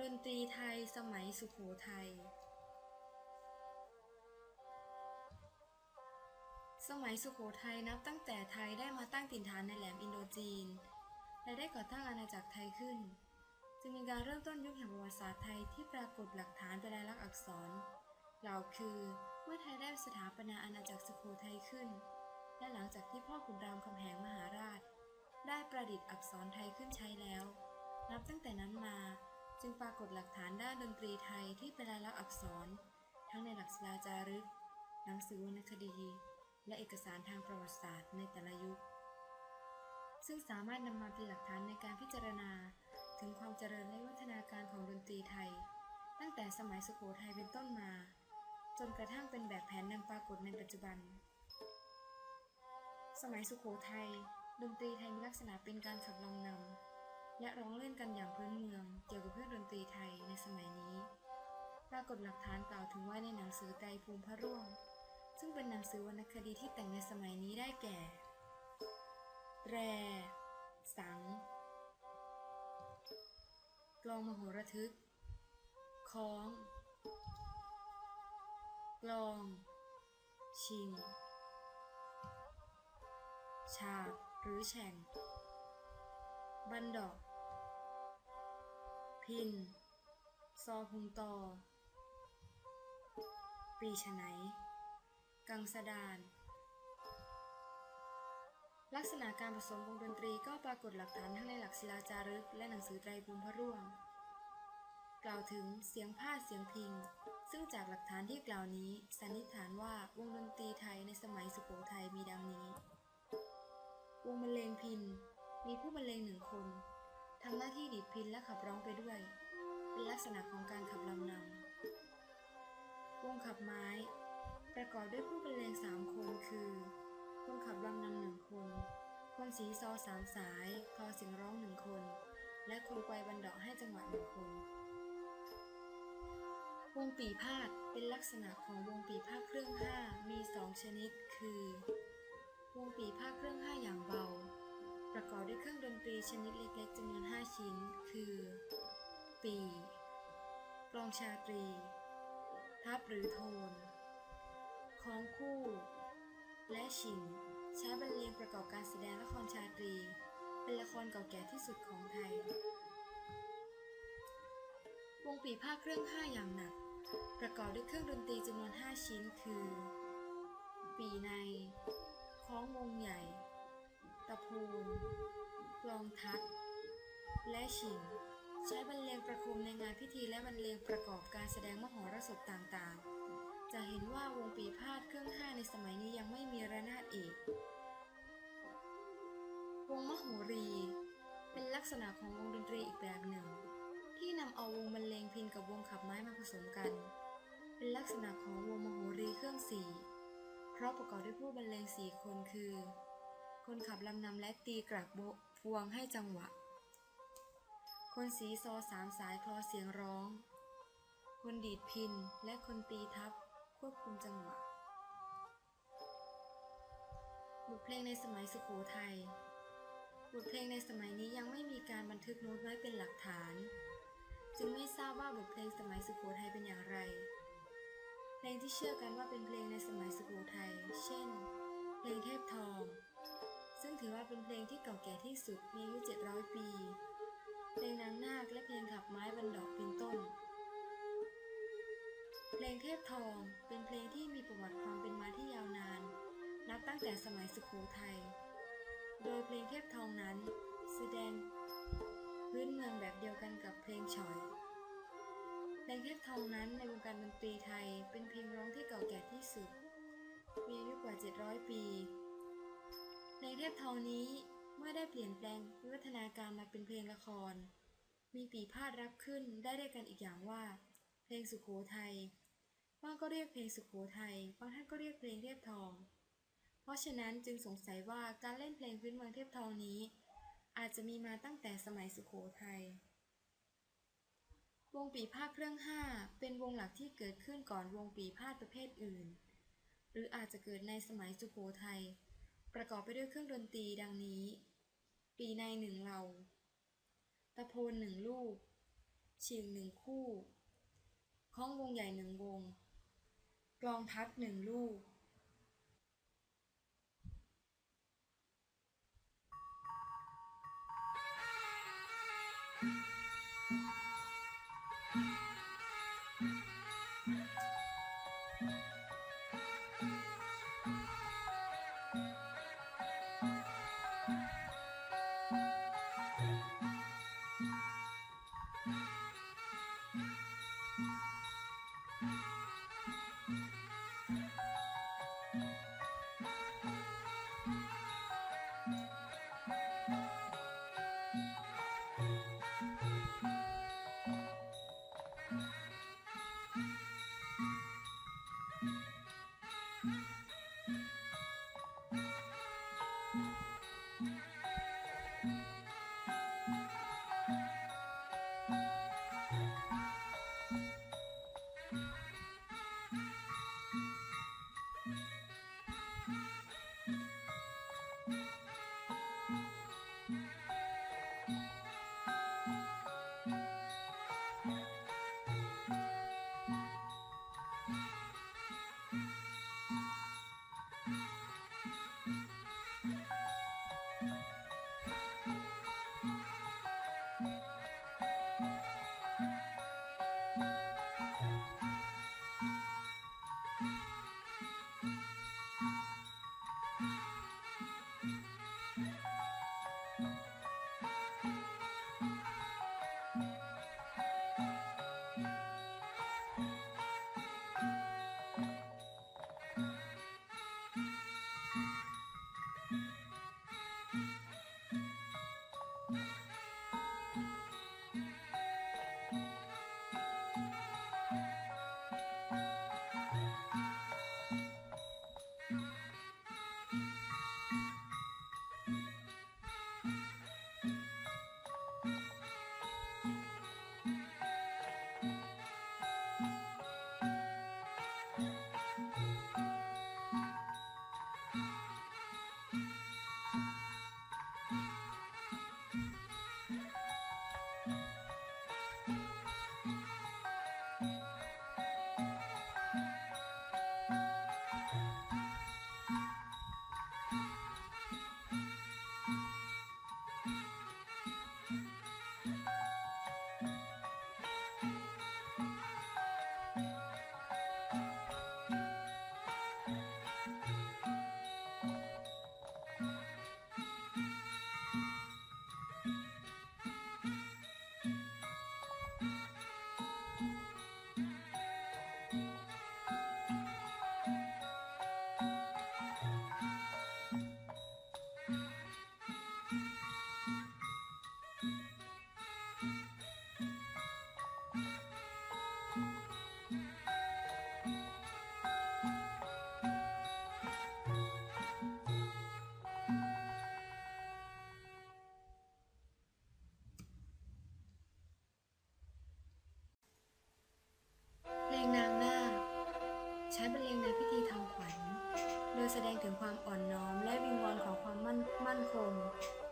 ดนตรีไทยสมัยสุโขทัย สมัยสุโขทัยนับตั้งแต่ไทยได้มาตั้งถิ่นฐานในแหลมอินโดจีน และได้ก่อตั้งอาณาจักรไทยขึ้น จึงมีการเริ่มต้นยุคแห่งประวัติศาสตร์ไทยที่ปรากฏหลักฐานเป็นลายลักษณ์อักษรกล่าคือเมื่อไทยได้สถาปนาอาณาจักรสุโขทัยขึ้น และหลังจากที่พ่อขุนรามคำแหงมหาราช ได้ประดิษฐ์อักษรไทยขึ้นใช้แล้ว นับตั้งแต่นั้นมา จึงปรากฏหลักฐานด้านดนตรีไทยที่เป็นลายลักษณ์อักษร ทั้งในหลักศิลาจารึก หนังสือวรรณคดี และเอกสารทางประวัติศาสตร์ในแต่ละยุค ซึ่งสามารถนำมาเป็นหลักฐานในการพิจารณา ถึงความเจริญและวัฒนาการของดนตรีไทย ตั้งแต่สมัยสุโขทัยเป็นต้นมา จนกระทั่งเป็นแบบแผนดังปรากฏในปัจจุบัน สมัยสุโขทัยดนตรีไทยมีลักษณะเป็นการขับลำนำ และร้องเล่นกันอย่างพื้นเมือง เกี่ยวกับเพื่องดนตรีไทยในสมัยนี้ ปรากฏหลักฐานกล่าวถึงไว้ในหนังสือไตรภูมิพระร่วง ซึ่งเป็นหนังสือวรรณคดีที่แต่งในสมัยนี้ได้แก่ แร สัง กลองมโหระทึกคล้อง กลอง ชิง ฉาบหรือแฉ่งบันดอก พิน ซอพุงตอ ปีชไหนกังสดาน ลักษณะการผสมวงดนตรีก็ปรากฏหลักฐานทั้งในหลักศิลาจารึก และหนังสือไตรภูมิพระร่วง กล่าวถึงเสียงผ้าเสียงพิง ซึ่งจากหลักฐานที่กล่าวนี้สันนิษฐานว่าวงดนตรีไทยในสมัยสุโขทัยมีดังนี้ วงบรรเลงพิน มีผู้บรรเลงหนึ่งคน ทำหน้าที่ดีดพินและขับร้องไปด้วย เป็นลักษณะของการขับลำนำวงขับไม้ ประกอบด้วยผู้บรรเลงสามคนคือ คนขับลำนำหนึ่งคน คนสีซอสามสายคลอเสียงร้องหนึ่งคน และคนไกวบันดาะให้จังหวะหนึ่งคนวงปีพาดเป็นลักษณะของวงปีพาดเครื่องห้ามีสองชนิด คือ วงปีพาดเครื่องห้าอย่างเบา ประกอบด้วยเครื่องดนตรีชนิดเล็กๆจำนวนห้าชิ้น คือ ปี กลองชาตรี ทับหรือโทนคล้องคู่ และฉิงใช้บรรเลงประกอบการแสดงละครชาตรี เป็นละครเก่าแก่ที่สุดของไทย วงปีภาคเครื่องห้าอย่างหนัก ประกอบด้วยเครื่องดนตรีจำนวน 5 ชิ้น คือ ปีในคล้องวงใหญ่ ตะพูนกลองทัด และฉิง ใช้บรรเลงประโคมในงานพิธีและบรรเลงประกอบการแสดงมโหรสพต่างๆ จะเห็นว่าวงปีพาดเครื่องห้าในสมัยนี้ยังไม่มีระนาดเอกวงมโหรี เป็นลักษณะของวงดนตรีอีกแบบหนึ่ง ที่นำเอาวงบรรเลงพินกับวงขับไม้มาผสมกัน เป็นลักษณะของวงมโหรีเครื่องสี่เพราะประกอบด้วยผู้บรรเลงสี่คนคือ คนขับลำนำและตีกลักโบพวงให้จังหวะ คนสีซอสามสายคลอเสียงร้อง คนดีดพินและคนตีทับควบคุมจังหวะบทเพลงในสมัยสุโขทัยบทเพลงในสมัยนี้ยังไม่มีการบันทึกโน้ตไว้เป็นหลักฐาน จึงไม่ทราบว่าบทเพลงสมัยสุโขทัยเป็นอย่างไร เพลงที่เชื่อกันว่าเป็นเพลงในสมัยสุโขทัย เช่น เพลงเทพทอง ซึ่งถือว่าเป็นเพลงที่เก่าแก่ที่สุดมีอายุ 700 ปี เพลงนางนาคและเพลงขับไม้บรรดอกเป็นต้น เพลงเทพทองเป็นเพลงที่มีประวัติความเป็นมาที่ยาวนาน นับตั้งแต่สมัยสุโขทัย โดยเพลงเทพทองนั้น แสดง พื้นเมืองแบบเดียวกันกับเพลงฉอยเพลงเทพทองนั้นในวงการดนตรีไทยเป็นเพลงร้องที่เก่าแก่ที่สุด มีอายุกว่า 700 ปี เพลงเทพทองนี้เมื่อได้เปลี่ยนแปลงวิวัฒนาการมาเป็นเพลงละคร มีปีพาดรับขึ้นได้เรียกกันอีกอย่างว่า เพลงสุโขทัยบางก็เรียกเพลงสุโขทัยบางท่านก็เรียกเพลงเทพทอง เพราะฉะนั้นจึงสงสัยว่าการเล่นเพลงพื้นเมืองเทพทองนี้ อาจจะมีมาตั้งแต่สมัยสุโขทัยวงปีพาดเครื่องห้าเป็นวงหลักที่เกิดขึ้นก่อนวงปีพาดประเภทอื่น หรืออาจจะเกิดในสมัยสุโขทัย ประกอบไปด้วยเครื่องดนตรีดังนี้ ปีในหนึ่งเหล่า ตะโพนหนึ่งลูกชิงหนึ่งคู่ ข้องวงใหญ่หนึ่งวง กลองทัดหนึ่งลูก เพลงนางนาคใช้บรรเลงในพิธีทำขวัญ โดยแสดงถึงความอ่อนน้อมและวิงวอนขอความมั่นมั่นคง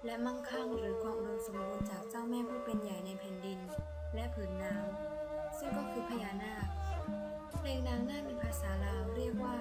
และมั่งคั่งหรือความอุดมสมบูรณ์จากเจ้าแม่ผู้เป็นใหญ่ในแผ่นดิน และผืนน้ำซึ่งก็คือพญานาค เพลงนางนาคมีภาษาลาวเรียกว่า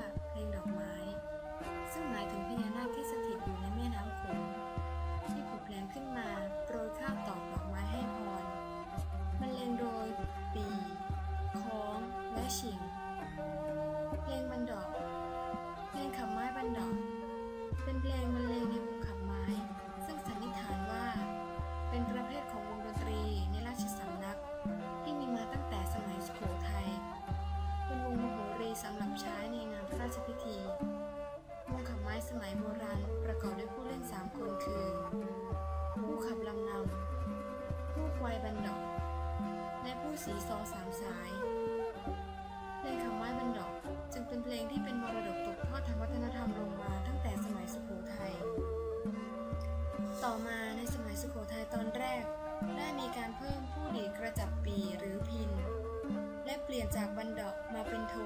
และผู้สีซอสามสายเพลงคำไม้บันดอกจึงเป็นเพลงที่เป็นมรดกตกทอดทางวัฒนธรรมลงมาตั้งแต่สมัยสุโขทัย ต่อมาในสมัยสุโขทัยตอนแรก ได้มีการเพิ่มผู้ดีกระจับปีหรือพิน และเปลี่ยนจากบันดอกมาเป็นท